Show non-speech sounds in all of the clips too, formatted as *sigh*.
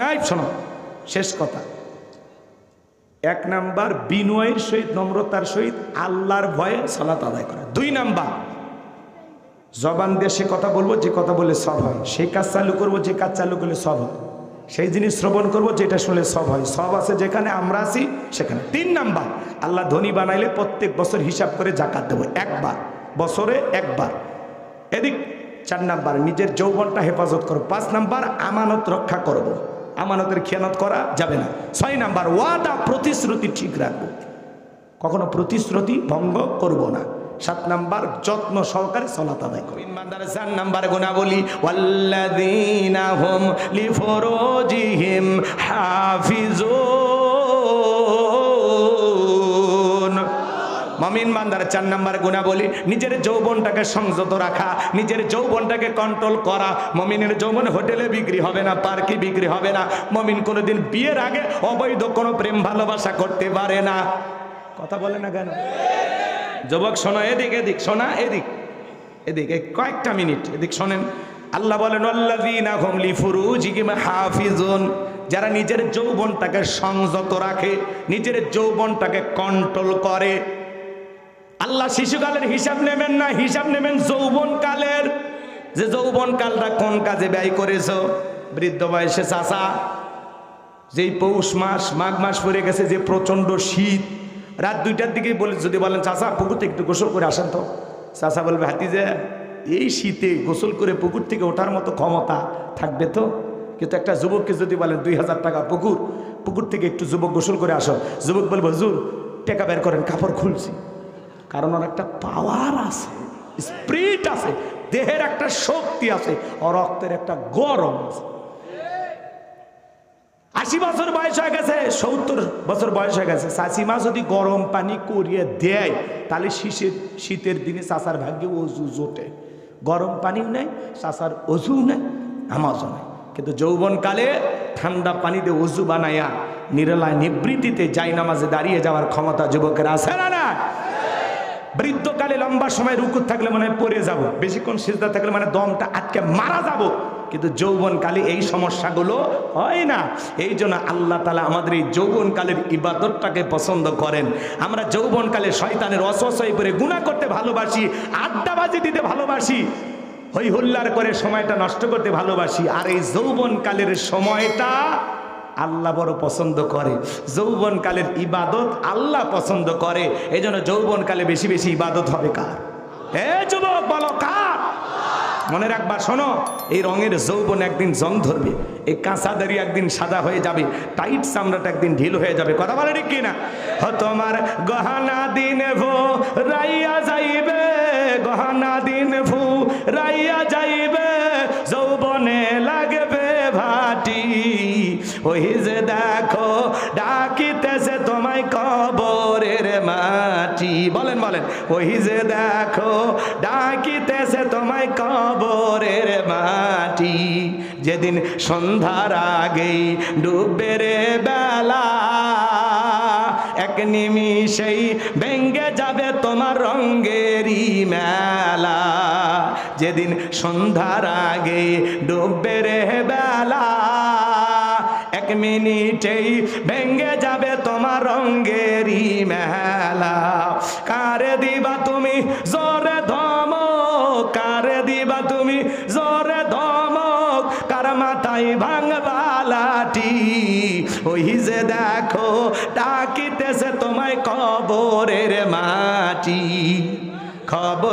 শোনো, শেষ কথা। এক নাম্বার বিনয়ের সহিত, নম্রতার সহিত আল্লাহর ভয়ে সালাত আদায় করা। দুই নাম্বার, জবান সে কথা বলব, যে কথা বলে সব হয়। সেই কাজ চালু করব, যে কাজ চালু করলে সব হয়। সেই জিনিস শ্রবণ করব, যেটা শুনলে সব হয়। সব আছে যেখানে, আমরা আছি সেখানে। তিন নাম্বার, আল্লাহ ধনী বানাইলে প্রত্যেক বছর হিসাব করে জাকাত দেবো, একবার। বছরে একবার। এদিক, চার নাম্বার, নিজের যৌবনটা হেফাজত করো। পাঁচ নাম্বার, আমানত রক্ষা করব। আমানতের খেয়ানত করা যাবে না। ছয় নাম্বার, ওয়াদা, প্রতিশ্রুতি ঠিক রাখব। কখনো প্রতিশ্রুতি ভঙ্গ করব না। সাত নাম্বার, যত্ন সহকারে সলাত আদায় করি ইমানদারের চার নাম্বার গুণা বলি ওয়াল্লাযীনা হুম লিফুরুজিহিম হাফিজুন। মমিন মান্দার চার নাম্বার গুণা বলি নিজের যৌবনটাকে সংযত রাখা, নিজের যৌবনটাকে কন্ট্রোল করা। মমিনের যৌবন হোটেলে বিক্রি হবে না, পার্কে বিক্রি হবে না। মমিন কোনোদিন বিয়ের আগে অবৈধ কোনো প্রেম ভালোবাসা করতে পারে না। কথা বলে না কেন? যুবক, শোনো, এদিক এদিক, শোনা, এদিক। এদিক কয়েকটা মিনিট, এদিক শোনেন। আল্লাহ বলেন হাফিজুন। যারা নিজের যৌবনটাকে সংযত রাখে, নিজের যৌবনটাকে কন্ট্রোল করে আল্লাহ শিশুকালের হিসাব নেবেন না, হিসাব নেবেন যৌবন কালের যে যৌবন কালটা কোন কাজে ব্যয় করেছ? বৃদ্ধ বয়সে চাষা যেই পৌষ মাস, মাঘ মাস পড়ে গেছে, যে প্রচণ্ড শীত, রাত দুইটার দিকে বলে যদি বলেন চাষা পুকুর থেকে একটু গোসল করে আসেন তো। চাষা বলবে হাতি যে এই শীতে গোসল করে পুকুর থেকে ওঠার মতো ক্ষমতা থাকবে তো? কিন্তু একটা যুবককে যদি বলেন, দুই হাজার টাকা পুকুর পুকুর থেকে একটু যুবক গোসল করে আসো। যুবক বলবে, হুজুর, টেকা বের করেন, কাপড় খুলছি। কারণ ওর একটা পাওয়ার আছে স্প্রিট আছে, দেহের একটা শক্তি আছে ও রক্তের একটা গরম আছে। আশি বছর বয়স হয়ে গেছে, সত্তর বছর বয়স হয়ে গেছে। চাষিমা যদি গরম পানি করিয়ে দেয়, তাহলে শীতের শীতের দিনে চাষার ভাগ্যে অজু জোটে। গরম পানিও নেই, চাষার অজু নেই আমাজও নেই। কিন্তু যৌবনকালে ঠান্ডা পানিতে অজু বানাইয়া নিরলায় নিবৃত্তিতে যাই নামাজে দাঁড়িয়ে যাওয়ার ক্ষমতা যুবকের আছে না না বৃদ্ধকালে লম্বা সময় রুকুত থাকলে মনে হয় পড়ে যাব। বেশিক্ষণ সিজদা থাকলে মানে দমটা আটকে মারা যাব। কিন্তু যৌবনকালে এই সমস্যাগুলো হয় না। এই জন্য আল্লাহ তালা আমাদের এই যৌবনকালের ইবাদতটাকে পছন্দ করেন। আমরা যৌবনকালে শয়তানের অসহসয় করে গুণা করতে ভালোবাসি, আড্ডাবাজি দিতে ভালোবাসি হই হুল্লার করে সময়টা নষ্ট করতে ভালোবাসি। আর এই যৌবনকালের সময়টা আল্লাহ বড় পছন্দ করে। যৌবনকালের ইবাদত আল্লাহ পছন্দ করে। এই জন্য যৌবনকালে বেশি বেশি ইবাদত হবে কার? এ যুবক, বলো কার? মনে রাখবা, শোনো, এই রঙের যৌবন একদিন জং ধরবে, এই কাঁচা দাড়ি একদিন সাদা হয়ে যাবে, টাইট চামড়াটা একদিন ঢিল হয়ে যাবে। কথা বলে ঠিক কিনা? তোমার গহনা দিন ভো, রাইয়া যাইবে, গহনা দিন ভু, রাইয়া যাইবে। ওই যে দেখো, ডাকিতেছে তোমায় কবরের মাটি। বলেন বলেন, ওই যে দেখো, ডাকিতেছে তোমায় কবরের মাটি। যেদিন সন্ধ্যার আগেই ডুববে রে বেলা, এক নিমিষেই ভেঙ্গে যাবে তোমার রঙ্গেরই মেলা। যেদিন সন্ধ্যার আগে ডুববে রে বেলা এক মিনিটেই ভেঙ্গে যাবে তোমার রঙ্গেরি মেলা। কারে দিবা তুমি? জোরে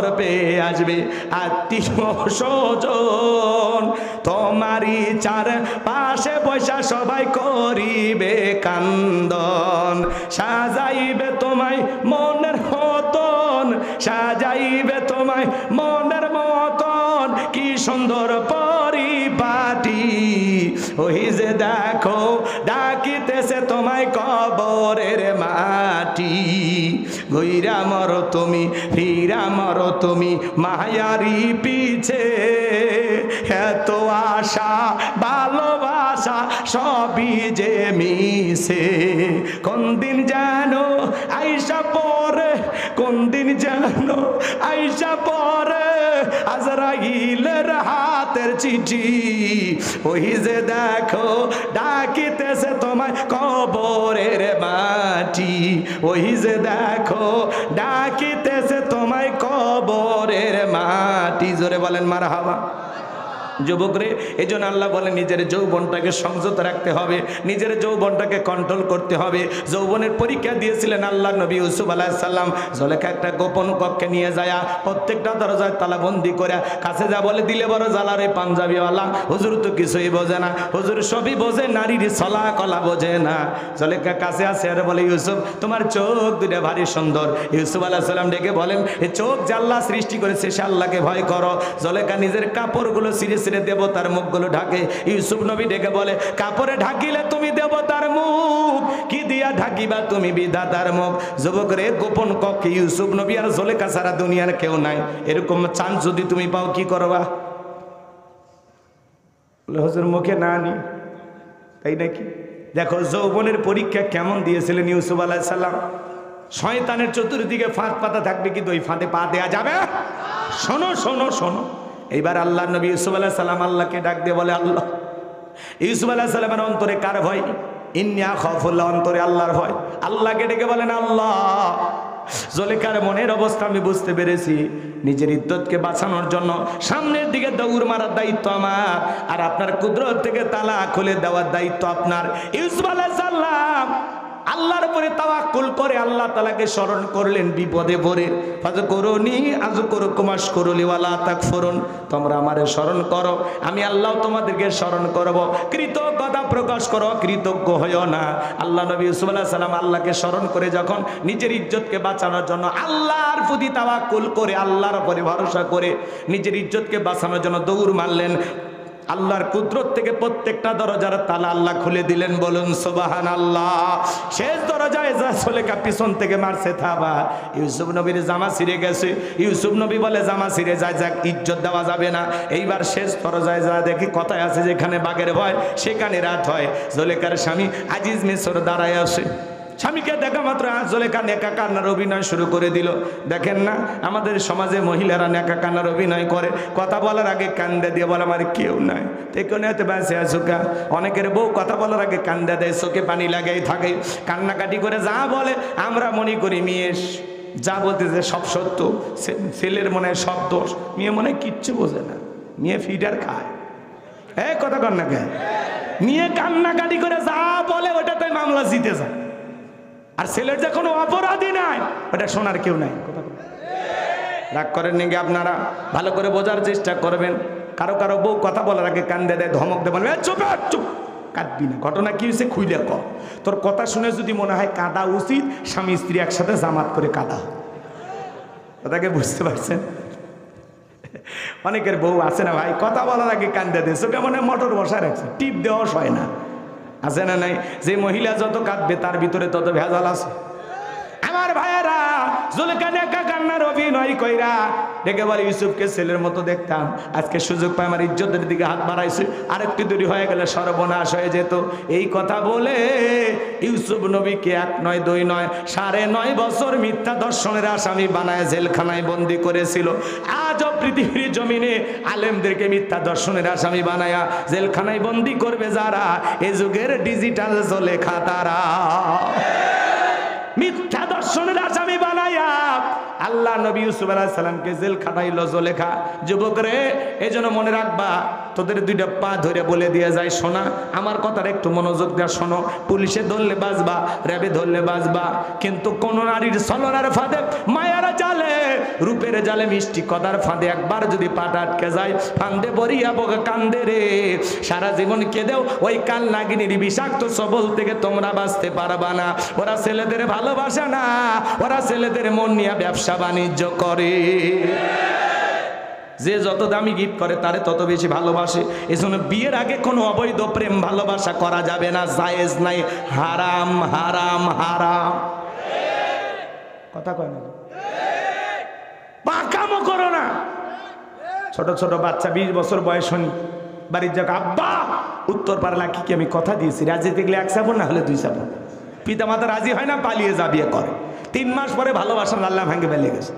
খবর পেয়ে আসবে আত্মীয় স্বজন তোমারই চার পাশে পয়সা সবাই করিবে কান্দন। সাজাইবে তোমায় মনের মতন, সাজাইবে তোমায় মনের মতন। কি সুন্দর পরিপাটি। ওই যে দেখো, ডাকিতেছে তোমায় কবরের মাটি। গইরা মর তুমি, ফিরা মর তুমি, মায়ারি পিছে। এত আশা, ভালোবাসা সবই যে মিশে কোন দিন জানো আইসা পরে, কোন দিন জানো আইসা পরে, আজরাইলের হাত হাতের চিঠি। ওই যে দেখো, ডাকিতেছে তোমায় কবরের মাটি। ওই যে দেখো, ডাকিতেছে তোমায় কবরের মাটি। জোরে বলেন মারা হাওয়া যুবক রে এই জন্য আল্লাহ বলে নিজের যৌবনটাকে সংযত রাখতে হবে, নিজের যৌবনটাকে কন্ট্রোল করতে হবে। যৌবনের পরীক্ষা দিয়েছিলেন আল্লাহ নবী ইউসুফ আলাহিসাল্লাম জলেখা একটা গোপন কক্ষে নিয়ে যায় প্রত্যেকটা দরজায় তালাবন্দি করে কাছে যা বলে দিলে বড় জ্বালারে পাঞ্জাবিওয়ালা। হুজুর তো কিছুই বোঝে না, হুজুর সবই বোঝে, নারীর সলা কলা বোঝে না। জলেখা কাছে আসে আর বলে, ইউসুফ, তোমার চোখ দুটা ভারী সুন্দর। ইউসুফ আলাহ সাল্লাম ডেকে বলেন এই চোখ আল্লাহ সৃষ্টি করেছে, সে আল্লাহকে ভয় করো। জলেখা নিজের কাপড়গুলো সিরে সিরে দেবতার মুখগুলো ঢাকে। ইউসুফ নবী ডেকে বলে, কাপড়ে ঢাকিলে তুমি দেবতার মুখ, কি দিয়া ঢাকিবা তুমি বিধাতার মুখ? যুবক রে গোপন কক্ষে ইউসুফ নবী আর জলেখা সারা দুনিয়ার কেউ নাই। এরকম চান্স যদি তুমি পাও, কি করবা? হুজুর, মুখে না নি। তাই নাকি? দেখো, যৌবনের পরীক্ষা কেমন দিয়েছিলেন ইউসুফ আলাহ সাল্লাম শয়তানের চতুর্দিকে ফাঁদ পাতা থাকবে কিন্তু ওই ফাঁদে পা দেয়া যাবে? শোনো শোনো শোনো। এইবার আল্লাহ নবী ইউসুফ আলাহ সাল্লাম আল্লাহকে ডাক দিয়ে বলে, আল্লাহ, ইউসুফ আলাহ সাল্লামের অন্তরে কার ভয়? ইন্নিয়া খফুল্লাহ অন্তরে আল্লাহর ভয়। আল্লাহকে ডেকে বলেন, আল্লাহ, জলেকার মনের অবস্থা আমি বুঝতে পেরেছি। নিজের ইদ্যতকে বাঁচানোর জন্য সামনের দিকে দৌড় মারার দায়িত্ব আমার, আর আপনার কুদরত থেকে তালা খুলে দেওয়ার দায়িত্ব আপনার। ইউসুফ আলাহ সাল্লাম আল্লাহর উপরে তাওয়াক্কুল করে আল্লাহ তালাকে স্মরণ করলেন, বিপদে পড়ে। ফাজ করুনি আজ করো কুমাস করলি ওয়ালা তাক ফরুন তোমরা আমারে স্মরণ করো, আমি আল্লাহ তোমাদেরকে স্মরণ করব। কৃতজ্ঞতা প্রকাশ করো, কৃতজ্ঞ হইও না। আল্লাহ নবী আলাহ সাল্লাম আল্লাহকে স্মরণ করে যখন নিজের ইজ্জতকে বাঁচানোর জন্য আল্লাহর প্রতি তাওয়াক্কুল করে, আল্লাহর উপরে ভরসা করে নিজের ইজ্জতকে বাঁচানোর জন্য দৌড় মারলেন আল্লাহর কুদরত থেকে প্রত্যেকটা দরজার তালা আল্লাহ খুলে দিলেন, বলুন সোবাহান আল্লাহ শেষ দরজায় যা সোলেকা পিছন থেকে মারছে থাবা ইউসুফ নবীর জামা ছিঁড়ে গেছে। ইউসুফ নবী বলে, জামা ছিঁড়ে যায় যাক, ইজ্জত দেওয়া যাবে না। এইবার শেষ দরজায় যা দেখি, কথায় আছে যেখানে বাঘের ভয়, সেখানে রাত হয়। জলেকার স্বামী আজিজ মিশর দাঁড়ায় আসে স্বামীকে দেখা মাত্র আজলেখা নেকা কান্নার অভিনয় শুরু করে দিল। দেখেন না, আমাদের সমাজে মহিলারা নেকা কান্নার অভিনয় করে। কথা বলার আগে কান্দে দিয়ে বলে, আমার কেউ নাই। তে কোন এতে বেঁচে আছুকা অনেকের বউ কথা বলার আগে কান্দে দেয়, চোখে পানি লাগাই থাকে। কান্নাকাটি করে যা বলে, আমরা মনে করি মেয়ে যা বলতেছে সব সত্য। ছেলের মনে হয় সব দোষ। মেয়ে মনে কিচ্ছু বোঝে না। মেয়ে ফিডার খায়। এই কথা কর না কে মেয়ে কান্নাকাটি করে যা বলে, ওটাতে মামলা জিতে যায়। আর ছেলের যে কোনো অপরাধী নাই, ওটা শোনার কেউ নাই। রাগ করেন নাকি আপনারা? ভালো করে বোঝার চেষ্টা করবেন। কারও কারও বউ কথা বলার আগে কান্দে দেয় ধমক দেয় বলবে "এই চুপ চুপ, কাঁদবি না। ঘটনা কি হয়েছে খুইলে ক। তোর কথা শুনে যদি মনে হয় কাঁদা উচিত, স্বামী, স্ত্রী একসাথে জামাত করে কাঁদা। কথাকে বুঝতে পারছেন? অনেকের বউ আছে না ভাই, কথা বলার আগে কান্দে দেয় চোখে মনে মোটর বসায় রাখছে। টিপ দেওয়া হয় না। আছে না নাই? যে মহিলা যত কাঁদবে তার ভিতরে তত ভেজাল আছে। আমার ভাইয়েরা, জুলকান একা কান্নার অভিনয় কইরা ডেকে বলে, ইউসুফকে ছেলের মতো দেখতাম। আজকে সুযোগ পায় আমার ইজ্জতের দিকে হাত বাড়াইছে। আরেকটু দেরি হয়ে গেলে সর্বনাশ হয়ে যেত। এই কথা বলে ইউসুফ নবীকে এক নয়, দুই নয়, সাড়ে নয় বছর মিথ্যা দর্শনের আসামি বানায় জেলখানায় বন্দি করেছিল। আজও পৃথিবীর জমিনে আলেমদেরকে মিথ্যা দর্শনের আসামি বানায়া জেলখানায় বন্দি করবে যারা। এ যুগের ডিজিটাল জলেখা তারা। মিথ্যা দর্শনের আসামি বানাইয়া, আল্লাহ নবী ইউসুফ আলাইহিস সালামকে জেল খাটাইল জলেখা যুবক রে এজন্য জন্য মনে রাখবা, তোদের দুইটা পা ধরে বলে দিয়ে যায়, শোনা, আমার কথার একটু মনোযোগ দেওয়া শোনো, পুলিশে ধরলে বাজবা র্যাবে ধরলে বাজবা কিন্তু কোন নারীর ছলনার ফাঁদে মায়ারা রূপের জালে মিষ্টি কদার ফাঁদে একবার যদি পাটা আটকে যায় ফান্দে বরিয়া বগে কান্দে রে। সারা জীবন কেঁদেও ওই কাল নাগিনীর বিষাক্ত সবল থেকে তোমরা বাঁচতে পারবা না। ওরা ছেলেদের ভালোবাসে না, ওরা ছেলেদের মন নিয়ে ব্যবসা বাণিজ্য করে। যে যত দামি গিফট করে, তারে তত বেশি ভালোবাসে। এজন্য বিয়ের আগে কোনো অবৈধ প্রেম ভালোবাসা করা যাবে না। জায়েজ নাই। হারাম হারাম হারাম। কথা কয় না ছোট ছোট বাচ্চা, বিশ বছর বয়স হনি বাড়ির যাক, আব্বা! উত্তর পারলা কি আমি কথা দিয়েছি। রাজি দেখলে এক চাপন না হলে দুই চাপন পিতা মাতা রাজি হয় না, পালিয়ে যা বিয়ে করে তিন মাস পরে ভালোবাসার আল্লাহ ভাঙ্গে বেলে গেছে।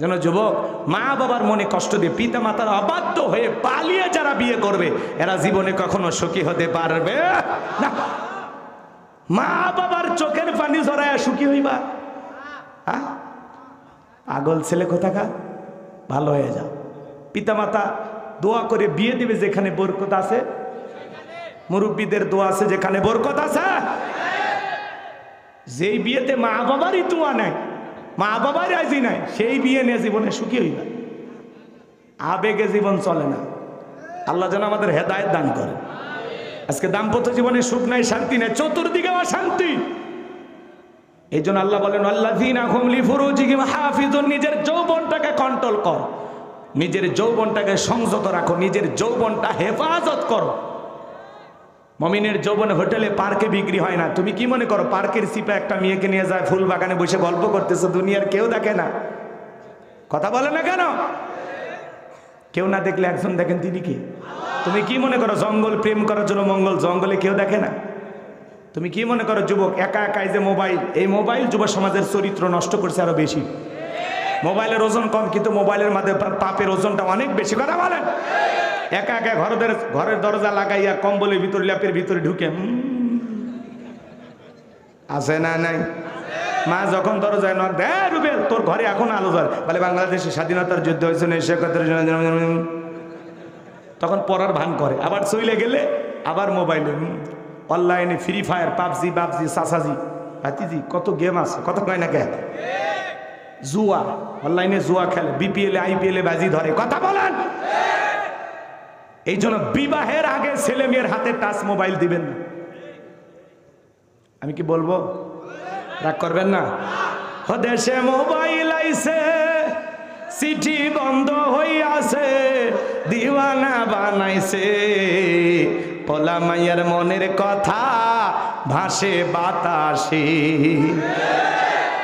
যেন যুবক, মা বাবার মনে কষ্ট দিয়ে পিতা মাতার অবাধ্য হয়ে পালিয়ে যারা বিয়ে করবে, এরা জীবনে কখনো সুখী হতে পারবে না। মা বাবার চোখের পানি ঝরায় সুখী হইবা। হ্যাঁ ছেলে কোথাকা ভালো হয়ে যাও। পিতা মাতা দোয়া করে বিয়ে দিবে যেখানে বরকত আছে। মুরব্বীদের দোয়া আছে যেখানে বরকত আছে। যেই বিয়েতে মা বাবারই দোয়া নাই মা বাবার রাজি নাই, সেই বিয়ে নিয়ে জীবনে সুখী হইবা। আবেগে জীবন চলে না। আল্লাহ যেন আমাদের হেদায়ত দান করে। আজকে দাম্পত্য জীবনে সুখ নাই, শান্তি নাই চতুর্দিকে আমার শান্তি এই জন্য আল্লাহ বলেন হাফিজুন নিজের যৌবনটাকে কন্ট্রোল কর। নিজের যৌবনটাকে সংযত রাখো, নিজের যৌবনটা হেফাজত করো। মমিনের যৌবন হোটেলে, পার্কে বিক্রি হয় না। তুমি কি মনে করো, পার্কের সিপা একটা মেয়েকে নিয়ে যায়, ফুল বাগানে বসে গল্প করতেছো, দুনিয়ার কেউ দেখে না? কথা বলে না কেন? কেউ না দেখলে একজন দেখেন তিনি কি? তুমি কি মনে করো, জঙ্গল প্রেম করার জন্য মঙ্গল জঙ্গলে কেউ দেখে না? তুমি কি মনে করো, যুবক, একা একাই যে মোবাইল, এই মোবাইল যুব সমাজের চরিত্র নষ্ট করছে আরও বেশি। মোবাইলের ওজন কম, কিন্তু মোবাইলের মাঝে পাপের ওজনটা অনেক বেশি, কথা বলেন? একা একা ঘরের ঘরের দরজা লাগাইয়া কম্বলের ভিতরে, ল্যাপের ভিতরে ঢুকে আছে না নাই? মা যখন দরজায় নক দেয় রুবেল, তোর ঘরে এখন আলো জ্বলে। বলে, বাংলাদেশে স্বাধীনতার যুদ্ধ হয়েছে, উনিশশো একাত্তর। তখন পড়ার ভান করে, আবার চইলে গেলে আবার মোবাইলে অনলাইনে ফ্রি ফায়ার পাবজি, বাবজি, সাসাজি। হাতিজি কত গেম আছে, কত কয় না কে? জুয়া, অনলাইনে জুয়া খেলে বিপিএল আইপিএল এ বাজি ধরে। কথা বলেন! এই জন্য বিবাহের আগে ছেলে মেয়ের হাতে টাচ মোবাইল দিবেন না। আমি কি বলব? রাগ করবেন না? দেশে মোবাইল আইছে, চিঠি বন্ধ হইয়াছে, দিওয়ানা বানাইছে। পোলা মাইয়ার মনের কথা ভাসে বাতাসে।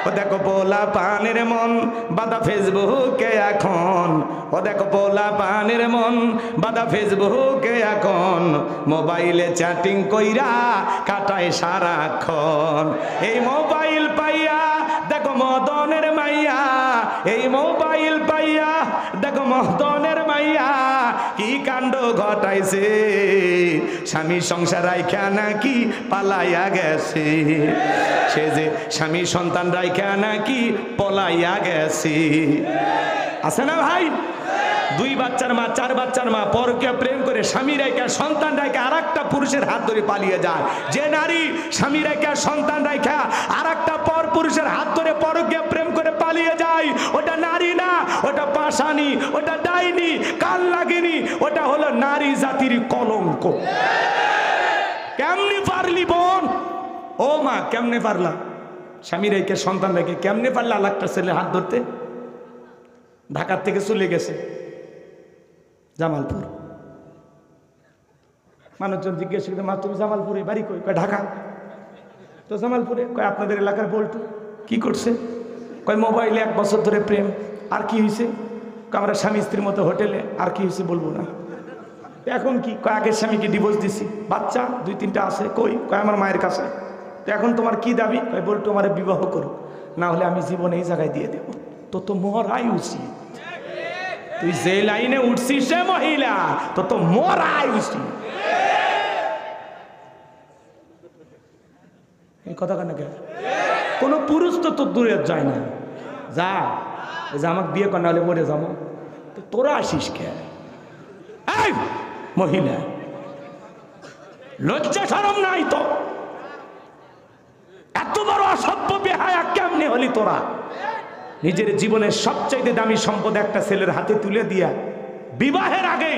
ও দেখো পোলা পানের মন বাদা ফেসবুকে এখন। ও দেখো পোলা পানের মন বাদা ফেসবুকে এখন। মোবাইলে চ্যাটিং কইরা কাটায় সারাক্ষণ। এই মোবাইল পাইয়া দেখো মদনের মাইয়া। এই মোবাইল পাইয়া দেখো মদনের মাইয়া। কি কাণ্ড ঘটাইছে? স্বামী সংসার রাইখা নাকি পালাইয়া গেছে? সে যে স্বামী সন্তান রাইখা নাকি পলাইয়া গেছে? আছে না ভাই? দুই বাচ্চার মা, চার বাচ্চার মা পরকে প্রেম করে স্বামী রাইকা সন্তান রাইকা আর একটা পুরুষের হাত ধরে পালিয়ে যায়। যে নারী স্বামী রাইকা সন্তান রাইখা আর একটা পর পুরুষের হাত ধরে পরকে পালিয়ে যায় ওটা নারী না, ওটা পাশানি ওটা ডাইনি, কাল লাগেনি, ওটা হলো নারী জাতির কলঙ্ক। কেমনি পারলি বোন? ও মা, কেমনে পারলা? স্বামী রেখে সন্তান রেখে কেমনে পারলা একটা ছেলে হাত ধরতে? ঢাকার থেকে চলে গেছে। জামালপুর। মানুষজন জিজ্ঞেস করে, মা, তুমি জামালপুরে বাড়ি কই? ঢাকা। তো জামালপুরে, কয়, আপনাদের এলাকার বল্টু, কি করছে? কয়, মোবাইলে এক বছর ধরে প্রেম, আর কি হয়েছে আমরা স্বামী স্ত্রীর মতো হোটেলে, আর কি হয়েছে বলব না। এখন কি? কয়, আগের স্বামীকে ডিভোর্স দিছি। বাচ্চা, দুই, তিনটা আছে, কই? কয়, আমার মায়ের কাছে। তো এখন তোমার কি দাবি? কয় বল্টু আমার বিবাহ করো না হলে আমি জীবন এই জায়গায় দিয়ে দেবো। তো তো মরাই উচিত। তুই যে লাইনে উঠছিস সে মহিলা, তো তো মরাই উচিত। এই কথা কেন কে? কোনো পুরুষ তো তোর দূরে যায় না। যা যে আমাকে বিয়ে কর, নাহলে মরে যাব। তো তোরা আসিস কে? মহিলা, লজ্জা সরম নাই তো? এত বড় অসভ্য বেহায়া কেমনে হলি তোরা? নিজের জীবনের সবচাইতে দামি সম্পদ একটা ছেলের হাতে তুলে দিয়া বিবাহের আগে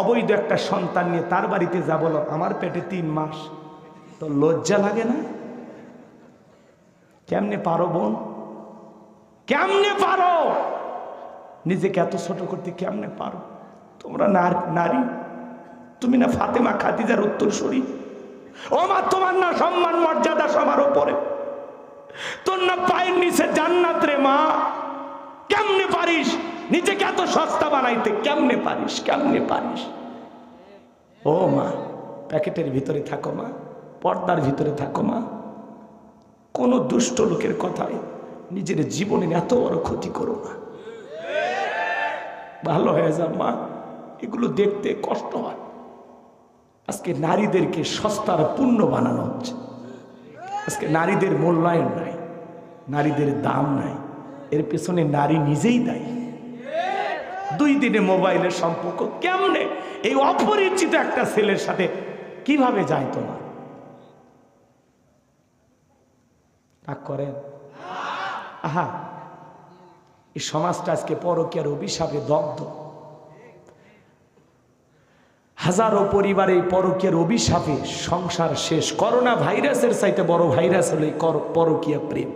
অবৈধ একটা সন্তান নিয়ে তার বাড়িতে যা বলো, আমার পেটে তিন মাস। তো লজ্জা লাগে না? কেমনে পারো বোন? কেমনে পারো? নিজেকে এত ছোট করতে কেমনে পারো? তোমরা নার- তুমি না ফাতেমা খাদিজার উত্তরসূরি? ও মা, তোমার না সম্মান, মর্যাদা সবার উপরে। তোর না পায়ের নিচে জান্নাত রে মা। কেমনে পারিস? নিজেকে এত সস্তা বানাইতে কেমনে পারিস? কেমনে পারিস? ও মা, প্যাকেটের ভিতরে থাকো মা, পর্দার ভিতরে থাকো মা। কোনো দুষ্ট লোকের কথায় নিজের জীবনের এত বড় ক্ষতি করো না। ভালো হয়ে যা মা। এগুলো দেখতে কষ্ট হয়। আজকে নারীদেরকে সস্তার পূর্ণ বানানো হচ্ছে। আজকে নারীদের মূল্যায়ন নাই, নারীদের দাম নাই। এর পেছনে নারী নিজেই দায়ী। দুই দিনে মোবাইলের সম্পর্ক কেমনে? এই অপরিচিত একটা ছেলের সাথে কীভাবে যায় তোমার? রাগ করেন? আহা, এই সমাজটা আজকে পরকের অভিশাপে দগ্ধ। হাজারো পরিবারে এই পরকের অভিশাপে সংসার শেষ। করোনা ভাইরাসের চাইতে বড় ভাইরাস হলো এই পরকীয়া প্রেম।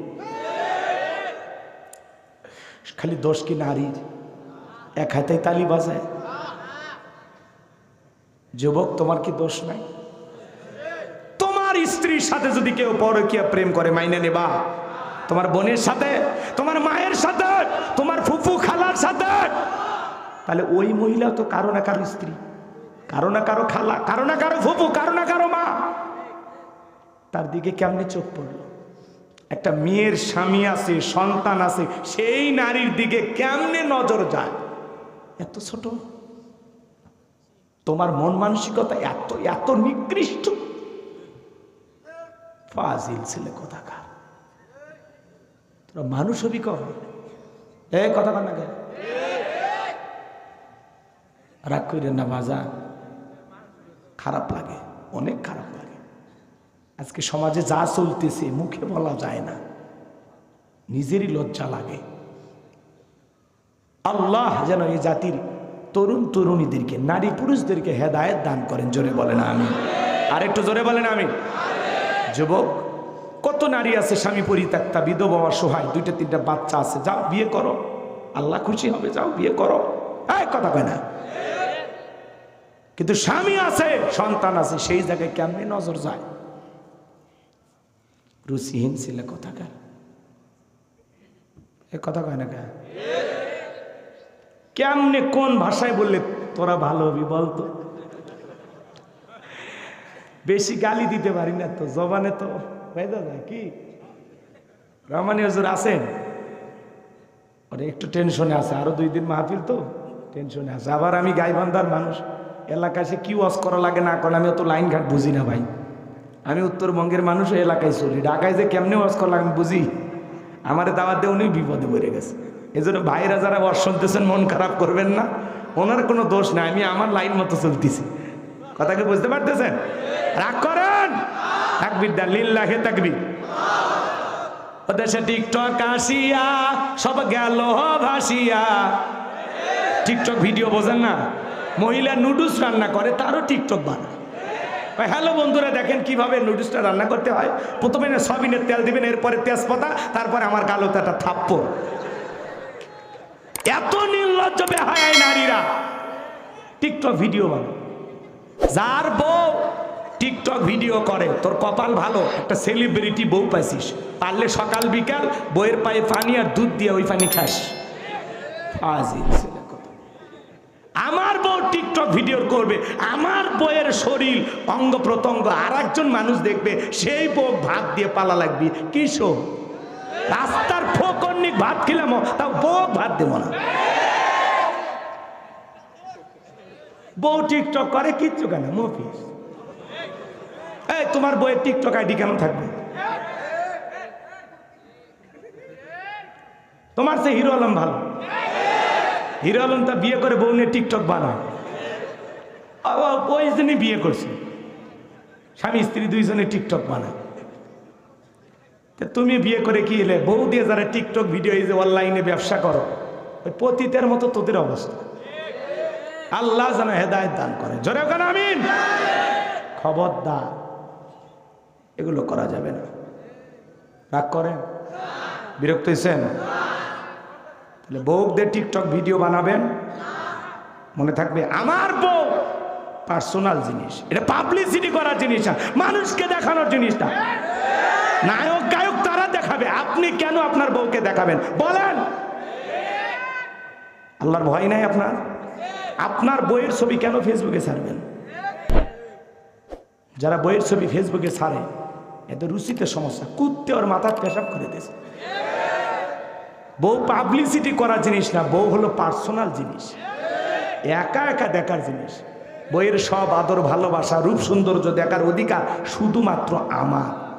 খালি দোষ কি নারীর? এক হাতে তালি বাজায়। যুবক, তোমার কি দোষ নাই? তোমার স্ত্রীর সাথে যদি কেউ পরকীয়া প্রেম করে, মাইনে নেবা। তোমার বোনের সাথে, তোমার মায়ের সাথে, তোমার ফুফু খালার সাথে। তাহলে ওই মহিলা তো কারও না কারও স্ত্রী, কারও না কারও খালা, কারও না কারও ফুফু, কারও না কারও মা। তার দিকে কেমনে চোখ পড়ল? একটা মেয়ের স্বামী আছে, সন্তান আছে, সেই নারীর দিকে কেমনে নজর যায়? এত ছোট। তোমার মন মানসিকতা এত এত নিকৃষ্ট। ফাজিল ছেলে কথাকার? তোরা মানুষ হবি কবে এ কথা কর না কে রাগ করেন না বাজা খারাপ লাগে, অনেক খারাপ লাগে। আজকে সমাজে যা চলতেছে, মুখে বলা যায় না। নিজেরই লজ্জা লাগে। আল্লাহ যেন এই জাতির তরুণ তরুণীদেরকে, নারী পুরুষদেরকে হেদায়েত দান করেন। জোরে বলেন আমি আর একটু জোরে বলেন আমি যুবক কত নারী আছে স্বামী পরিত্যক্তা, বিধবা, অসহায়, দুইটা, তিনটা বাচ্চা আছে, যাও, বিয়ে করো। আল্লাহ খুশি হবে, যাও, বিয়ে করো। এই কথা কয় না। কিন্তু স্বামী আছে, সন্তান আছে, সেই জায়গায় কেমনি নজর যায়? রুচিহীন ছেলে কথাকার? এ কথা কয় না কে কেমনে, কোন ভাষায় বললে তোরা ভালো হবি বলতো বেশি গালি দিতে পারি না তো, জবানে তো ভাই দাদা কি? রহমানি হজুর আছেন? ওরে একটু টেনশনে আছে, আরও দুই দিন মাহফিল তো টেনশনে আছে। আবার আমি গাইবান্ধার মানুষ, এলাকায় সে কি ওয়াজ করা লাগে না করে আমি অত লাইন ঘাট বুঝি না ভাই। আমি উত্তরবঙ্গের মানুষ এলাকায় চলি, ঢাকায় যে কেমনে ওয়াজ করা লাগে আমি বুঝি। আমার দাওয়াত উনি বিপদে পড়ে গেছে। এই জন্য ভাইরা যারা ওয়াজ শুনতেছেন, মন খারাপ করবেন না। ওনার কোনো দোষ নাই, আমি আমার লাইন মতো চলতেছি। কথা কি বুঝতে পারতেছেন? রাগ করেন! তাকবির দা, লিল্লাহে তাকবির। ওদেশে টিকটক আসিয়া, সব গেল ভাসিয়া। টিকটক ভিডিও বোঝেন না? মহিলা নুডলস রান্না করে, তারও টিকটক বানায়। হ্যালো বন্ধুরা, দেখেন কীভাবে নুডলসটা রান্না করতে হয়। প্রথমে না সবিনের তেল দিবেন, এরপরে তেজপাতা, তারপরে আমার গালোতাটা থাপ্পড়। এত নির্লজ্জ বেহায় নারীরা। টিকটক ভিডিও বানায়। যার বউ টিকটক ভিডিও করে, তোর কপাল ভালো, একটা সেলিব্রিটি বউ পাইছিস। পারলে সকাল বিকাল বইয়ের পায়ে পানি আর দুধ দিয়ে ওই পানি খাস। আমার বউ টিকটক ভিডিও করবে, আমার বইয়ের শরীর অঙ্গ প্রত্যঙ্গ আর একজন মানুষ দেখবে, সেই বউ ভাত দিয়ে পালা লাগবে। কিশোর রাস্তার ফোকর্নিক ভাত খেলাম, তাও বউ ভাত দেবো না। বউ টিকটক করে, কিচ্ছু কেন মফিস এই তোমার বইয়ের টিকটক আইডি কেন থাকবে? তোমার সে হিরো আলম ভালো। হিরো আলম তা বিয়ে করে বউ নিয়ে টিকটক বানায়। ওই জন্যই বিয়ে করছে। স্বামী, স্ত্রী দুইজনে টিকটক বানায়। তুমি বিয়ে করে কি এলে? বউ দিয়ে যারা টিকটক ভিডিও এই যে অনলাইনে ব্যবসা করো, ওই পতিতের মতো তোদের অবস্থা। আল্লাহ যেন হেদায়ত দান করে। জোরে কেন আমিন। খবরদার। এগুলো করা যাবে না। রাগ করেন? বিরক্ত হয়েছেন তাহলে বউদের টিকটক ভিডিও বানাবেন? মনে থাকবে আমার বউ পার্সোনাল জিনিস। এটা পাবলিসিটি করার জিনিস না, মানুষকে দেখানোর জিনিসটা নায়ক, গায়ক তারা দেখাবে, আপনি কেন আপনার বউকে দেখাবেন? বলেন। আল্লাহর ভয় নাই আপনার? আপনার বইয়ের ছবি কেন ফেসবুকে ছাড়বেন? যারা বইয়ের ছবি ফেসবুকে ছাড়ে এতে রুচিতে সমস্যা। কুত্তে ওর মাথার পেশাব করে দিয়েছে। বউ পাবলিসিটি করার জিনিস না, বউ হলো পার্সোনাল জিনিস। একা একা দেখার জিনিস। বইয়ের সব আদর, ভালোবাসা, রূপ সৌন্দর্য দেখার অধিকার শুধুমাত্র আমার।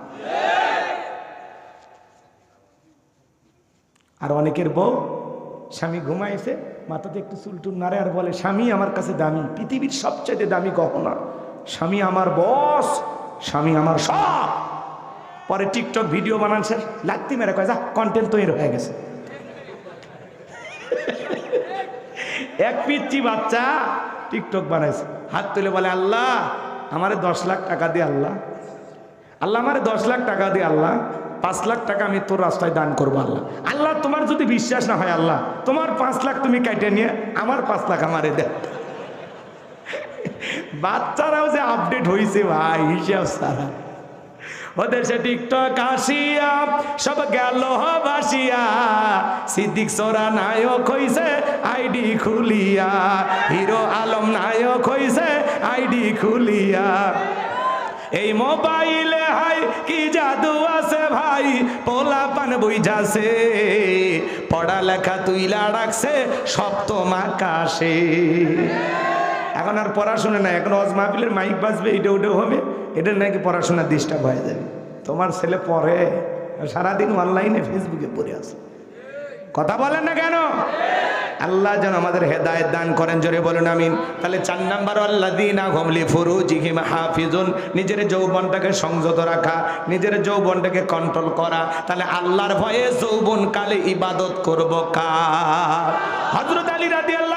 আর অনেকের বউ, স্বামী ঘুমাইছে, মাথাতে একটু চুলটুল নাড়ে আর বলে, স্বামী, আমার কাছে দামি। পৃথিবীর সবচেয়ে দামি গহনা। স্বামী আমার বস স্বামী আমার সব। পরে টিকটক ভিডিও বানাচ্ছে লাগতি মেরে কয়, যা কন্টেন্ট তৈরি হয়ে গেছে। *laughs* এক পিচ্ছি বাচ্চা টিকটক বানাইছে। হাত তুলে বলে, আল্লাহ, আমারে দশ লাখ টাকা দিয়ে আল্লাহ। আল্লাহ, আমারে দশ লাখ টাকা দিয়ে আল্লাহ। পাঁচ লাখ টাকা আমি তোর রাস্তায় দান করব, আল্লাহ। আল্লাহ, তোমার যদি বিশ্বাস না হয়, আল্লাহ, তোমার পাঁচ লাখ তুমি কেটে নিয়ে আমার পাঁচ লাখ আমারে দে। *laughs* বাচ্চারাও যে আপডেট হয়েছে ভাই, হিসাব সারা। ওদের সে টিকটক আসিয়া, সব গেল বাসিয়া। সিদ্দিক সোরা নায়ক হইছে, আইডি খুলিয়া। হিরো আলম নায়ক হইছে, আইডি খুলিয়া। এই মোবাইলে হাই, কি জাদু আছে ভাই? পোলা পান বুঝাছে পড়ালেখা তুইলা রাখছে, সপ্তম আকাশে। এখন আর পড়াশোনা নাই, এখন অজ মাহফিলের মাইক বাজবে, এটা ওটা হবে, এটা নাকি পড়াশোনা ডিস্টার্ব হয়ে যাবে। তোমার ছেলে পড়ে, সারাদিন অনলাইনে ফেসবুকে পড়ে আছে। কথা বলেন না কেন? আল্লাহ যেন আমাদের হেদায়ত দান করেন, জোরে বলুন আমিন। তাহলে চার নাম্বার আল্লাহ দিনা ঘমলি ফুরুজিহিম হাফিজুন, নিজের যৌবনটাকে সংযত রাখা, নিজের যৌবনটাকে কন্ট্রোল করা, তাহলে আল্লাহর ভয়ে যৌবন কালে ইবাদত করব কার? হজরত আলী আল্লাহ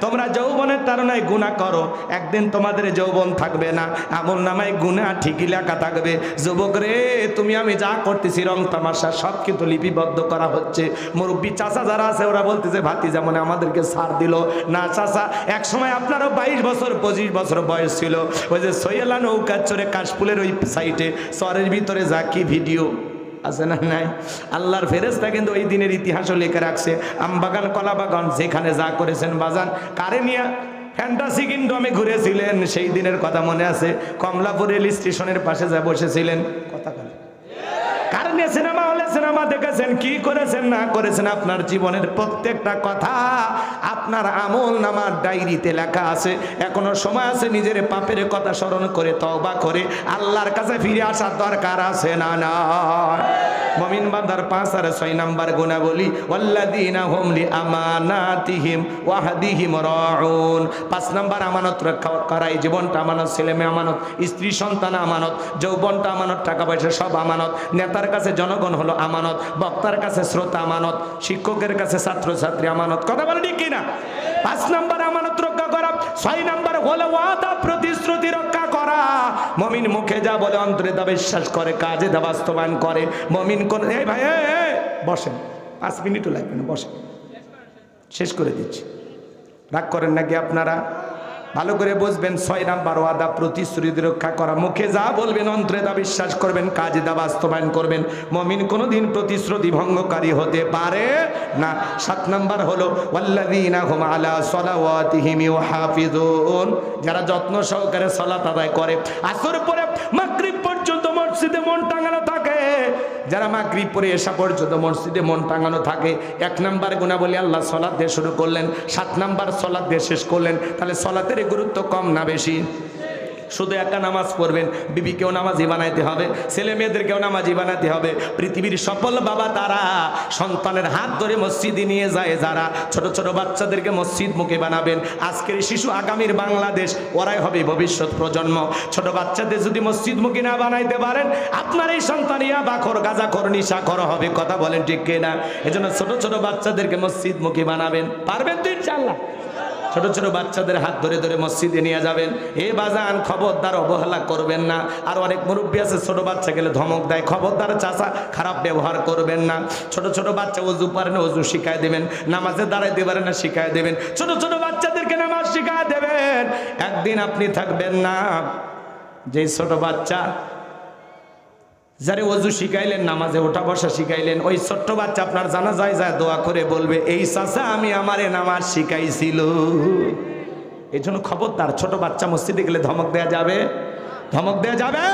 তোমরা যৌবনের তারনায় গুণা করো। একদিন তোমাদের যৌবন থাকবে না। আমল নামায় গুণা ঠিকই লেখা থাকবে। যুবক রে, তুমি আমি যা করতেছি রং তামাশা, সব কিন্তু লিপিবদ্ধ করা হচ্ছে। মুরব্বী চাষা যারা আছে, ওরা বলতেছে ভাতি যেমন আমাদেরকে সার দিল। না চাষা এক সময় আপনারও বাইশ বছর, পঁচিশ বছর বয়স ছিল। ওই যে সৈয়ালা নৌকা চড়ে কাশফুলের ওই সাইটে, চরের ভিতরে যা কি ভিডিও। আছে না নাই? আল্লাহর ফেরেস্তা কিন্তু ওই দিনের ইতিহাসও লেখে রাখছে। আমবাগান, কলাবাগান, যেখানে যা করেছেন বাজান। কারে মিয়া? ফ্যান্টাসি কিংডমে ঘুরেছিলেন, সেই দিনের কথা মনে আছে? কমলাপুর রেল স্টেশনের পাশে যা বসেছিলেন। কথা বলে কার সিনেমা সিনেমা দেখেছেন, কি করেছেন, না করেছেন, আপনার জীবনের প্রত্যেকটা কথা আপনার আমল নামার ডায়েরিতে লেখা আছে। এখনও সময় আছে নিজের পাপের কথা স্মরণ করে তওবা করে আল্লাহর কাছে ফিরে আসার দরকার আছে না না মমিন বান্দার পাঁচ আর ছয় নাম্বার গুণা বলি ওয়াল্লাদিনা হুমলি আমানাতিহিম ওয়াহাদিহিম রাউন। পাঁচ নাম্বার আমানত রক্ষা করাই জীবনটা আমানত, ছেলে মেয়ে আমানত, স্ত্রী সন্তান আমানত, যৌবনটা আমানত, টাকা পয়সা সব আমানত, নেতার কাছে জনগণ হলো আমানত, বক্তার কাছে শ্রোতা আমানত, শিক্ষকের কাছে ছাত্রছাত্রী আমানত, কথা বলে ঠিক কিনা? পাঁচ নাম্বার আমানত রক্ষা করা, ছয় নাম্বার হলো ওয়াদা মমিন মুখে যা বলে, অন্তরে তা বিশ্বাস করে, কাজে তা বাস্তবায়ন করে। মমিন কোন এই ভাই বসেন। পাঁচ মিনিটও লাগবে না, বসেন। শেষ করে দিচ্ছি। রাগ করেন নাকি আপনারা? ভালো করে বুঝবেন, ছয় নাম্বার ওয়াদা, প্রতিশ্রুতি রক্ষা করা। মুখে যা বলবেন, অন্তরে তা বিশ্বাস করবেন, কাজে তা বাস্তবায়ন করবেন। মমিন কোনোদিন প্রতিশ্রুতি ভঙ্গকারী হতে পারে না। সাত নাম্বার হলো যারা যত্ন সহকারে সালাত আদায় করে। আসর পরে মাগরিব পর্যন্ত মসজিদে মন টাঙানো থাকে। যারা মাগরিব পরে এসা পর্যন্ত মসজিদে মন টাঙানো থাকে, এক নাম্বার গুণা বলে আল্লাহ সলাদ দিয়ে শুরু করলেন, সাত নাম্বার সলাদ দিয়ে শেষ করলেন। তাহলে সলাতের গুরুত্ব কম না বেশি? শুধু একটা নামাজ পড়বেন, বিবিকেও নামাজি বানাইতে হবে, ছেলে মেয়েদেরকেও নামাজি বানাতে হবে। পৃথিবীর সফল বাবা তারা সন্তানের হাত ধরে মসজিদে নিয়ে যায় যারা। ছোট ছোট বাচ্চাদেরকে মসজিদ মুখে বানাবেন। আজকের শিশু আগামীর বাংলাদেশ, ওরাই হবে ভবিষ্যৎ প্রজন্ম। ছোট বাচ্চাদের যদি মসজিদ মুখী না বানাইতে পারেন, আপনার এই সন্তান ইয়া বাখর গাজা খর নিশা খর হবে। কথা বলেন ঠিক কিনা? এজন্য ছোট ছোট বাচ্চাদেরকে মসজিদ মুখী বানাবেন। পারবেন তো ইনশাল্লাহ ছোট ছোট বাচ্চাদের হাত ধরে ধরে মসজিদে নিয়ে যাবেন। এ বাজান খবরদার অবহেলা করবেন না। আর অনেক মুরব্বী আছে, ছোট বাচ্চা গেলে ধমক দেয়, খবরদার চাচা খারাপ ব্যবহার করবেন না। ছোট ছোট বাচ্চা অজু পারে না, অজু শিখায় দেবেন। নামাজে দাঁড়াইতে পারে না, শিখায় দেবেন। ছোট ছোট বাচ্চাদেরকে নামাজ শিখায় দেবেন। একদিন আপনি থাকবেন না যে ছোট বাচ্চা যারে অজু শিখাইলেন, নামাজে ওঠা বসা শিখাইলেন, ওই ছোট্ট বাচ্চা আপনার জানা যায় যায় দোয়া করে বলবে, এই চাষা আমি আমারে নামাজ শিখাইছিল। এই জন্য খবরদার, ছোট বাচ্চা মসজিদে গেলে ধমক দেয়া যাবে? ধমক দেয়া যাবে?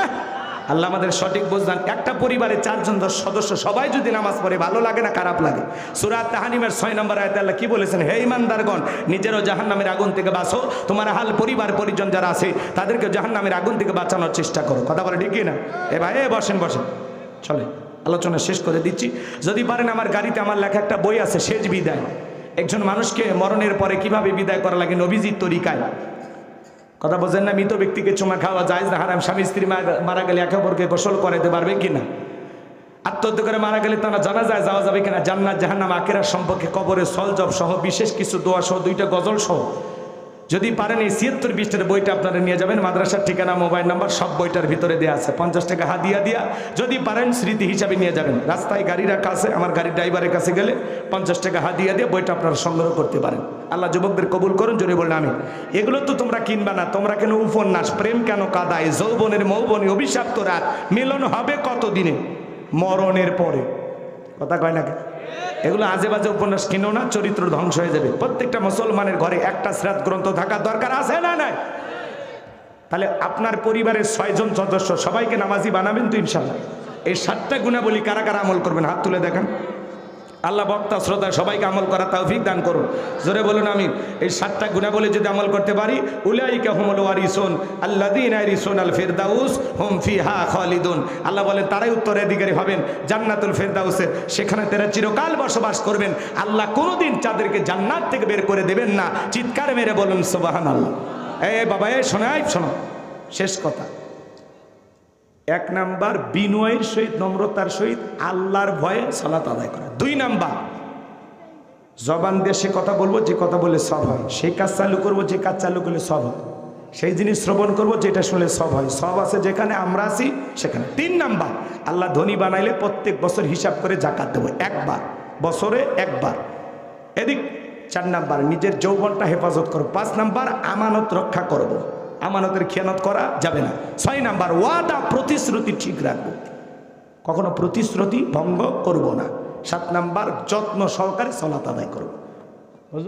আল্লাহ আমাদের সঠিক বুঝদান একটা পরিবারে চারজন দশ সদস্য, সবাই যদি নামাজ পড়ে, ভালো লাগে না, খারাপ লাগে। সুরাত তাহানিমের ছয় নম্বর আয়তে আল্লাহ কি বলেছেন? হে ইমানদারগণ নিজেরও জাহান নামের আগুন থেকে বাঁচো। তোমার হাল পরিবার, পরিজন যারা আছে তাদেরকে জাহান নামের আগুন থেকে বাঁচানোর চেষ্টা করো। কথা বলে ঠিকই না? এ ভাই, এ বসেন বসেন। চলে, আলোচনা শেষ করে দিচ্ছি। যদি পারেন আমার গাড়িতে আমার লেখা একটা বই আছে শেষ বিদায় একজন মানুষকে মরণের পরে কীভাবে বিদায় করা লাগে? নবীজির তরিকায়। কথা বোঝেন না, মৃত ব্যক্তিকে চুমা খাওয়া যায় না, হারাম। স্বামী স্ত্রী মারা- গেলে একে অপরকে গোসল করাতে পারবে কিনা? আত্মহত্যা করে মারা গেলে তারা জানা যায়, যাওয়া যাবে কিনা? জান্নাত, জাহান্নাম আকেরা সম্পর্কে কবরে সলজব সহ বিশেষ কিছু দোয়া সহ দুইটা গজল সহ যদি পারেন এই ছিয়াত্তর বিশটার বইটা আপনারা নিয়ে যাবেন। মাদ্রাসার ঠিকানা, মোবাইল নাম্বার, সব বইটার ভিতরে দেওয়া আছে। পঞ্চাশ টাকা হাদিয়া দিয়া যদি পারেন স্মৃতি হিসাবে নিয়ে যাবেন। রাস্তায় গাড়ি রাখা আছে, আমার গাড়ির ড্রাইভারের কাছে গেলে পঞ্চাশ টাকা হাদিয়া দিয়ে বইটা আপনারা সংগ্রহ করতে পারেন। আল্লাহ যুবকদের কবুল করুন, জোরে বললেন আমি এগুলো তো তোমরা কিনবা না, তোমরা কেন উপন্যাস, প্রেম কেন কাদায়, যৌবনের মৌবনী অভিশাপ্ত রাত মিলন হবে কতদিনে? মরণের পরে। কথা কয় না? এগুলো আজে বাজে উপন্যাস কিনো না, চরিত্র ধ্বংস হয়ে যাবে। প্রত্যেকটা মুসলমানের ঘরে একটা শ্রাদ গ্রন্থ থাকার দরকার আছে না নাই? তাহলে আপনার পরিবারের ছয়জন সদস্য সবাইকে নামাজি বানাবেন তো ইনশাল্লাহ এই সাতটা গুণাবলী কারা কারা আমল করবেন? হাত তুলে দেখেন। আল্লাহ বক্তা, শ্রোতা, সবাইকে আমল করা তৌফিক দান করুন। জোরে বলুন আমি এই সাতটা গুণাবলী যদি আমল করতে পারি, উলাইকা হুমুল ওয়ারিসুন, আল্লাযীন ইয়ারিসুন আল ফিরদাউস, হুম ফিহা খালিদুন। আল্লাহ বলেন, তারাই উত্তরাধিকারী হবেন জান্নাতুল ফিরদাউসের। সেখানে তারা চিরকাল বসবাস করবেন। আল্লাহ কোনোদিন তাদেরকে জান্নাত থেকে বের করে দেবেন না। চিৎকার মেরে বলুন, সুবহানাল্লাহ। এ বাবা, এ শোনাই শোনো। শেষ কথা। এক নাম্বার বিনয়ের সহিত, নম্রতার সহিত আল্লাহর ভয়ে সালাত আদায় করা। দুই নাম্বার, জবান দিয়ে সে কথা বলব, যে কথা বলে সব হয়। সেই কাজ চালু করব, যে কাজ চালু করলে সব হয়। সেই জিনিস শ্রবণ করব, যেটা শুনলে সব হয়। সব আছে যেখানে, আমরা আছি সেখানে। তিন নাম্বার, আল্লাহ ধনী বানাইলে প্রত্যেক বছর হিসাব করে জাকাত দেবো, একবার। বছরে একবার। এদিক, চার নাম্বার, নিজের যৌবনটা হেফাজত করো। পাঁচ নাম্বার, আমানত রক্ষা করব। আমানতের খেয়ানত করা যাবে না। ছয় নাম্বার, ওয়াদা, প্রতিশ্রুতি ঠিক রাখব। কখনো প্রতিশ্রুতি ভঙ্গ করব না। সাত নাম্বার, যত্ন সহকারে সলাত আদায় করব।